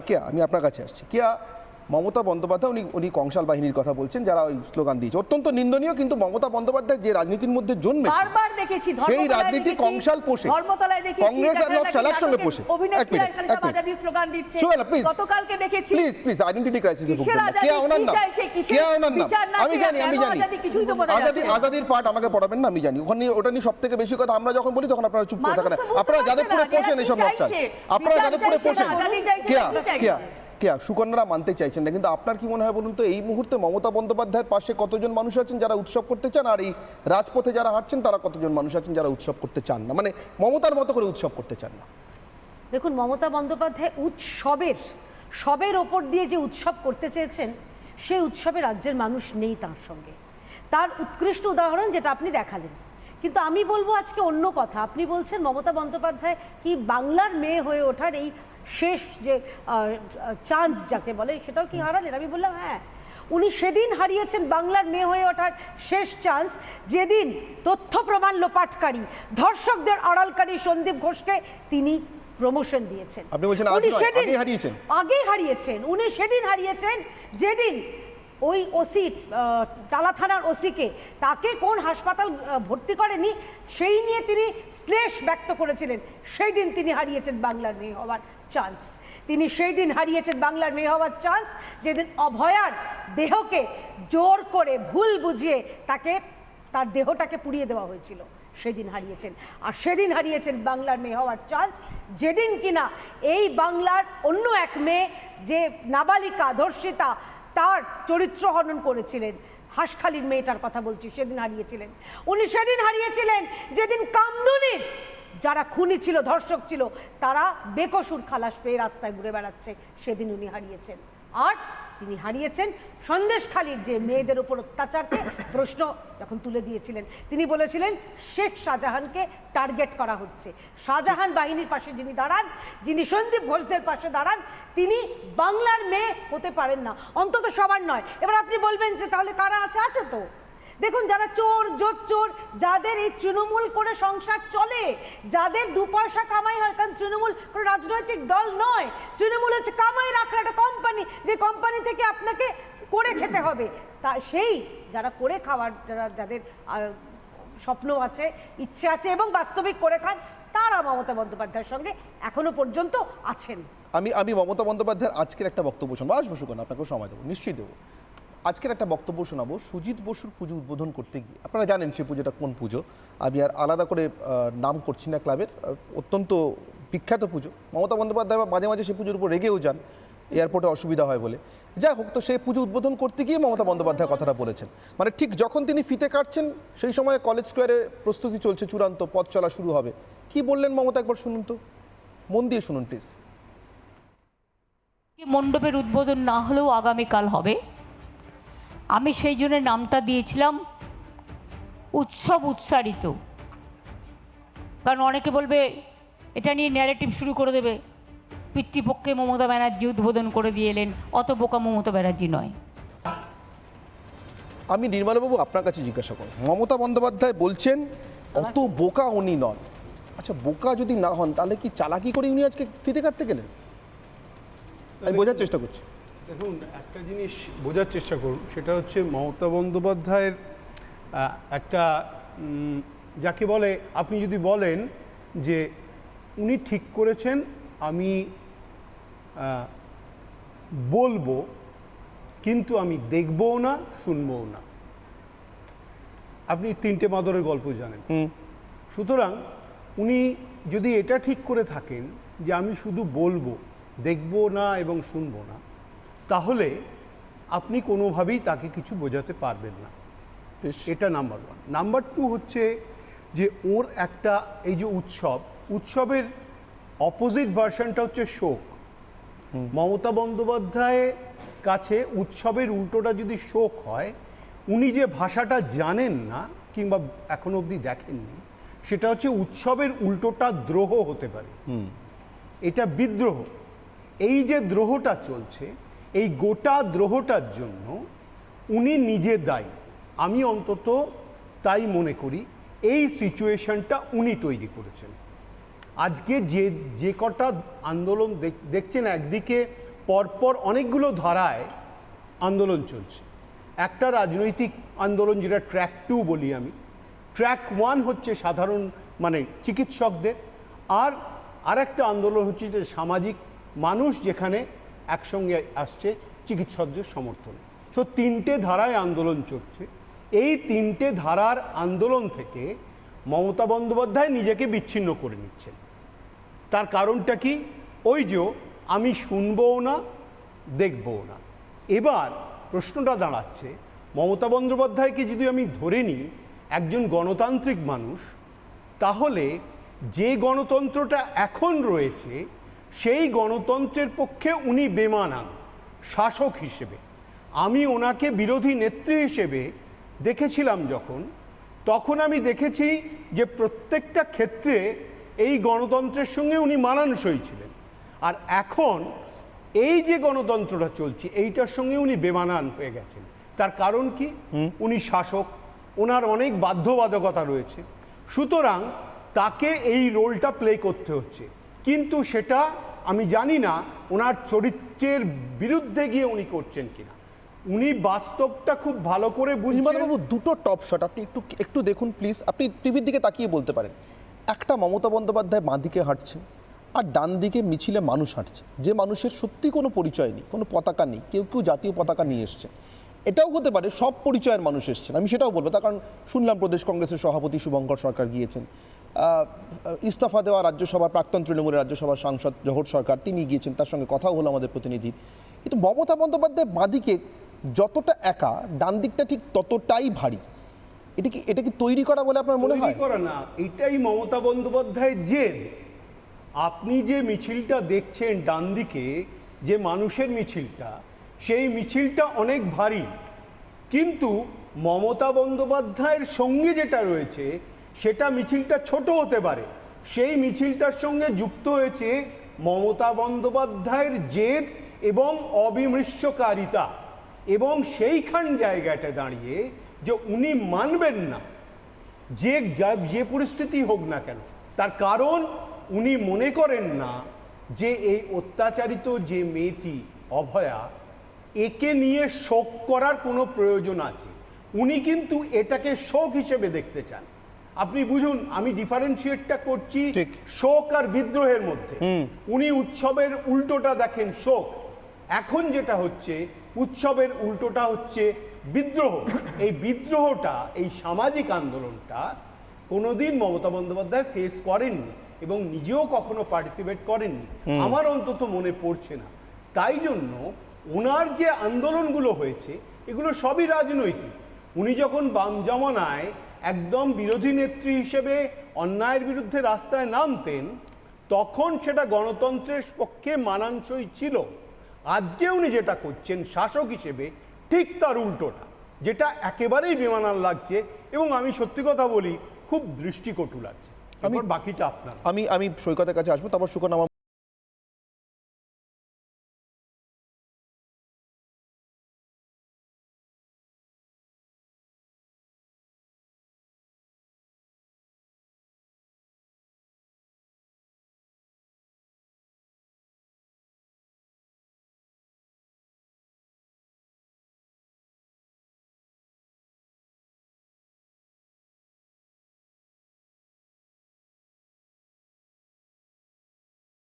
কেয়া আমি আপনার কাছে আসছি কেয়া মমতা বন্দ্যোপাধ্যায় উনি উনি কংসাল বাহিনীর কথা বলছেন যারা ওই স্লোগান দিয়েছে। অত্যন্ত নিন্দনীয় কিন্তু মমতা বন্দ্যোপাধ্যায় যে রাজনীতির মধ্যে জন্মে বারবার দেখেছি সেই রাজনীতি কংসাল পোষে। ধর্মতলায় দেখেছি কংগ্রেস আর যেখানে নকশাল একসঙ্গে পোষে। এক মিনিট এখানে এক মিনিট। স্লোগান দিচ্ছে। সুবেলা প্লিজ গতকালকে দেখেছি প্লিজ প্লিজ আইডেন্টিটি ক্রাইসিসে ভুগবেন না। কেয়া ওনার নাম? কেয়া ওনার নাম? আমি জানি আমি জানি। আজাদি। আজাদির পার্ট আমাকে পড়াবেন না আমি জানি। ওখানে ওটা নিয়ে সব থেকে বেশি কথা আমরা যখন বলি তখন আপনারা চুপ করে থাকেন আপনারা যাদবপুরে পোষেন এসব নকশাল। আপনারা যাদবপুরে পোষেন। কেয়া? কি কেয়া সুকন্যারা মানতে চাইছেন না। কিন্তু আপনার কি মনে হয় বলুন তো, এই মুহূর্তে মমতা বন্দ্যোপাধ্যায়ের পাশে কতজন মানুষ আছেন যারা উৎসব করতে চান, আর এই রাজপথে যারা হাঁটছেন তারা কতজন মানুষ আছেন যারা উৎসব করতে চান না? মানে মমতার মতো করে উৎসব করতে চান না। দেখুন, মমতা বন্দ্যোপাধ্যায় উৎসবের, সবের ওপর দিয়ে যে উৎসব করতে চেয়েছেন, সেই উৎসবে রাজ্যের মানুষ নেই তার সঙ্গে। তার উৎকৃষ্ট উদাহরণ যেটা আপনি দেখালেন কিন্তু আমি বলব আজকে অন্য কথা। আপনি বলছেন মমতা বন্দ্যোপাধ্যায় কি বাংলার মেয়ে হয়ে ওঠার এই শেষ যে চান্স যাকে বলে সেটাও কি হারালেন? আমি বললাম হ্যাঁ। উনি সেদিন হারিয়েছেন বাংলার মেয়ে হয়ে ওঠার শেষ চান্স যেদিন তথ্য প্রমাণ লোপাটকারী ধর্ষকদের আড়ালকারী সন্দীপ ঘোষকে তিনি প্রমোশন দিয়েছেন। আপনি বলছেন উনি সেদিন-? আগেই হারিয়েছেন। উনি সেদিন হারিয়েছেন যেদিন ওই ওসি টালা থানার ওসিকে, তাকে কোন হাসপাতাল ভর্তি করেনি, সেই নিয়ে তিনি শ্লেষ ব্যক্ত করেছিলেন। সেই দিন তিনি হারিয়েছেন বাংলার মেয়ে হওয়ার চান্স তিনি সেই দিন হারিয়েছেন বাংলার মেয়ে হওয়ার চান্স যেদিন অভয়ার দেহকে জোর করে ভুল বুঝিয়ে তাকে, তার দেহটাকে পুড়িয়ে দেওয়া হয়েছিল। সেদিন হারিয়েছেন। আর সেদিন হারিয়েছেন বাংলার মেয়ে হওয়ার চান্স যেদিন কিনা এই বাংলার অন্য এক মেয়ে, যে নাবালিকা, ধর্ষিতা তার চরিত্র হনন করেছিলেন। হাসখালির মেয়েটার কথা বলছি, সেদিন হারিয়েছিলেন। উনি সেদিন হারিয়েছিলেন, যেদিন কামদুনির যারা খুনি ছিল, ধর্ষক ছিল, তারা বেকসুর খালাস পেয়ে রাস্তায় ঘুরে বেড়াচ্ছে, সেদিন উনি হারিয়েছেন। আর তিনি হারিয়েছেন। সন্দেশখালীর যে মেয়েদের উপর অত্যাচারকে প্রশ্ন যখন তুলে দিয়েছিলেন, তিনি বলেছিলেন, শেখ শাহজাহানকে টার্গেট করা হচ্ছে। শাহজাহান বাহিনীর পাশে যিনি দাঁড়ান, যিনি সন্দীপ ঘোষদের পাশে দাঁড়ান, তিনি বাংলার মেয়ে হতে পারেন না। অন্তত সবার নয়। এবার আপনি বলবেন যে তাহলে কারা আছে? আছে তো? দেখুন, যারা চোর, জোর চোর, যাদের এই তৃণমূল করে সংসার চলে, যাদের দু পয়সা কামাই হয়, কারণ তৃণমূল কোনো রাজনৈতিক দল নয়, তৃণমূল হচ্ছে কামাই রাখার একটা কোম্পানি যে কোম্পানি থেকে আপনাকে করে খেতে হবে। তা সেই যারা করে খাওয়ার, যারা, যাদের স্বপ্ন আছে, ইচ্ছে আছে এবং বাস্তবিক করে খান, তারা মমতা বন্দ্যোপাধ্যায়ের সঙ্গে এখনও পর্যন্ত আছেন। আমি আমি মমতা বন্দ্যোপাধ্যায়ের আজকের একটা বক্তব্য শোনাবো। আসব সুকন্যা, আপনাকেও সময় দেবো, নিশ্চয়ই দেবো। আজকের একটা বক্তব্য শোনাবো, সুজিত বসুর পুজো উদ্বোধন করতে গিয়ে। আপনারা জানেন সেই পুজোটা কোন পুজো? আমি আর আলাদা করে নাম করছি না ক্লাবের অত্যন্ত বিখ্যাত পুজো। মমতা বন্দ্যোপাধ্যায় মাঝে মাঝে সেই পুজোর উপর রেগেও যান, এয়ারপোর্টে অসুবিধা হয় বলে। যাই হোক, তো সেই পুজো উদ্বোধন করতে গিয়ে মমতা বন্দ্যোপাধ্যায় কথাটা বলেছেন। মানে ঠিক যখন তিনি ফিতে কাটছেন, সেই সময় কলেজ স্কোয়ারে প্রস্তুতি চলছে চূড়ান্ত, পথ চলা শুরু হবে। কি বললেন মমতা একবার শুনুন তো? মন দিয়ে শুনুন, প্লিজ। মণ্ডপের উদ্বোধন না হলেও আগামীকাল হবে। আমি সেই জন্য নামটা দিয়েছিলাম উৎসব উৎসারিত। কারণ অনেকে বলবে এটা নিয়ে ন্যারেটিভ শুরু করে দেবে। পিতৃপক্ষে মমতা ব্যানার্জি উদ্বোধন করে দিয়ে এলেন অত বোকা মমতা ব্যানার্জি নয়। আমি নির্মলবাবু আপনার কাছে জিজ্ঞাসা করব মমতা বন্দ্যোপাধ্যায় বলছেন অত বোকা উনি নন। আচ্ছা বোকা যদি না হন তাহলে কি চালাকি করে উনি আজকে ফিতে কাটতে গেলেন? আমি বোঝার চেষ্টা করছি। দেখুন একটা জিনিস বোঝার চেষ্টা করুন সেটা হচ্ছে মমতা বন্দ্যোপাধ্যায়ের একটা যাকে বলে আপনি যদি বলেন যে উনি ঠিক করেছেন আমি বলব কিন্তু আমি দেখবও না শুনবও না। আপনি তিনটে মাদরের গল্প জানেন। সুতরাং উনি যদি এটা ঠিক করে থাকেন যে আমি শুধু বলব দেখব না এবং শুনব না তাহলে আপনি কোনোভাবেই তাকে কিছু বোঝাতে পারবেন না। এটা নাম্বার ওয়ান নাম্বার টু হচ্ছে যে ওর একটা এই যে উৎসব উৎসবের অপোজিট ভার্সনটা হচ্ছে শোক। মমতা বন্দ্যোপাধ্যায়ের কাছে উৎসবের উল্টোটা যদি শোক হয় উনি যে ভাষাটা জানেন না কিংবা এখনও অবধি দেখেননি সেটা হচ্ছে উৎসবের উল্টোটা দ্রোহ হতে পারে। এটা বিদ্রোহ। এই যে দ্রোহটা চলছে এই গোটা দ্রোহটার জন্য উনি নিজে দায়ী। আমি অন্তত তাই মনে করি, এই সিচুয়েশনটা উনি তৈরি করেছেন। আজকে যে যে কটা আন্দোলন দেখ- দেখছেন একদিকে পরপর অনেকগুলো ধারায় আন্দোলন চলছে। একটা রাজনৈতিক আন্দোলন যেটা ট্র্যাক টু বলি আমি। ট্র্যাক ওয়ান হচ্ছে সাধারণ মানে চিকিৎসকদের, আর আরেকটা আন্দোলন হচ্ছে যে সামাজিক মানুষ যেখানে একসঙ্গে আসছে চিকিৎসকদের সমর্থন। সো তিনটে ধারায় আন্দোলন চলছে। এই তিনটে ধারার আন্দোলন থেকে মমতা বন্দ্যোপাধ্যায় নিজেকে বিচ্ছিন্ন করে নিচ্ছেন। তার কারণটা কি? ওই যে আমি শুনবও না, দেখবও না। এবার প্রশ্নটা দাঁড়াচ্ছে, মমতা বন্দ্যোপাধ্যায়কে যদি আমি ধরে নিই, একজন গণতান্ত্রিক মানুষ, তাহলে যে গণতন্ত্রটা এখন রয়েছে সেই গণতন্ত্রের পক্ষে উনি বেমানান শাসক হিসেবে। আমি ওনাকে বিরোধী নেত্রী হিসেবে দেখেছিলাম যখন তখন আমি দেখেছি যে প্রত্যেকটা ক্ষেত্রে এই গণতন্ত্রের সঙ্গে উনি মানানসই ছিলেন। আর এখন এই যে গণতন্ত্রটা চলছে এইটার সঙ্গে উনি বেমানান হয়ে গেছেন। তার কারণ কি? উনি শাসক ওনার অনেক বাধ্যবাধকতা রয়েছে। সুতরাং তাকে এই রোলটা প্লে করতে হচ্ছে। কিন্তু সেটা আমি জানি না ওনার চরিত্রের বিরুদ্ধে গিয়ে উনি করছেন কিনা। উনি বাস্তবটা খুব ভালো করে বুঝবেন দুটো টপ শট, আপনি একটু একটু দেখুন প্লিজ আপনি টিভির দিকে তাকিয়ে বলতে পারেন। একটা মমতা বন্দ্যোপাধ্যায় বাঁ দিকে হাঁটছেন আর ডান দিকে মিছিলে মানুষ হাঁটছে। যে মানুষের সত্যি কোনো পরিচয় নেই, কোনো পতাকা নেই, কেউ কেউ জাতীয় পতাকা নিয়ে এসছে। এটাও হতে পারে সব পরিচয়ের মানুষ এসছেন, আমি সেটাও বলব। তার কারণ শুনলাম প্রদেশ কংগ্রেসের সভাপতি শুভঙ্কর সরকার গিয়েছেন। ইস্তফা দেওয়া রাজ্যসভার, প্রাক্তন তৃণমূলের রাজ্যসভার সাংসদ জহর সরকার, তিনি গিয়েছেন, তার সঙ্গে কথাও হলো আমাদের প্রতিনিধি। কিন্তু মমতা বন্দ্যোপাধ্যায় বাঁদিকে যতটা একা, ডান দিকটা ঠিক ততটাই ভারী। এটা কি এটা কি তৈরি করা বলে আপনার মনে হয়? করা না, এটাই মমতা বন্দ্যোপাধ্যায়ের জেদ। আপনি যে মিছিলটা দেখছেন ডান দিকে, যে মানুষের মিছিলটা, সেই মিছিলটা অনেক ভারী। কিন্তু মমতা বন্দ্যোপাধ্যায়ের সঙ্গে যেটা রয়েছে সেটা মিছিলটা ছোট হতে পারে। সেই মিছিলটার সঙ্গে যুক্ত হয়েছে মমতা বন্দ্যোপাধ্যায়ের জেদ এবং অবিমৃষ্যকারিতা এবং সেইখান জায়গাটা দাঁড়িয়ে যে উনি মানবেন না যা- যে পরিস্থিতি হোক না কেন, তার কারণ উনি মনে করেন না যে এই অত্যাচারিত যে মেয়েটি অভয়া, একে নিয়ে শোক করার কোনো প্রয়োজন আছে। উনি কিন্তু এটাকে শোক হিসেবে দেখতে চান। আপনি বুঝুন আমি ডিফারেন্সিয়েটটা করছি শোক আর বিদ্রোহের মধ্যে। উনি উৎসবের উল্টোটা দেখেন শোক। এখন যেটা হচ্ছে উৎসবের উল্টোটা হচ্ছে বিদ্রোহ। এই বিদ্রোহটা এই সামাজিক আন্দোলনটা কোনোদিন মমতা বন্দ্যোপাধ্যায় ফেস করেননি এবং নিজেও কখনো পার্টিসিপেট করেননি। আমার অন্তত মনে পড়ছে না। তাই জন্য ওনার যে আন্দোলনগুলো হয়েছে এগুলো সবই রাজনৈতিক। উনি যখন বাম জমানায় একদম বিরোধী নেত্রী হিসেবে অন্যায়ের বিরুদ্ধে রাস্তায় নামতেন তখন সেটা গণতন্ত্রের পক্ষে মানানসই ছিল। আজকে উনি যেটা করছেন শাসক হিসেবে ঠিক তার উল্টোটা যেটা একেবারেই বেমানান লাগছে এবং আমি সত্যি কথা বলি খুব দৃষ্টিকটু লাগছে। আমি বাকিটা আপনার। আমি আমি সৈকতের কাছে আসব তারপর সুকন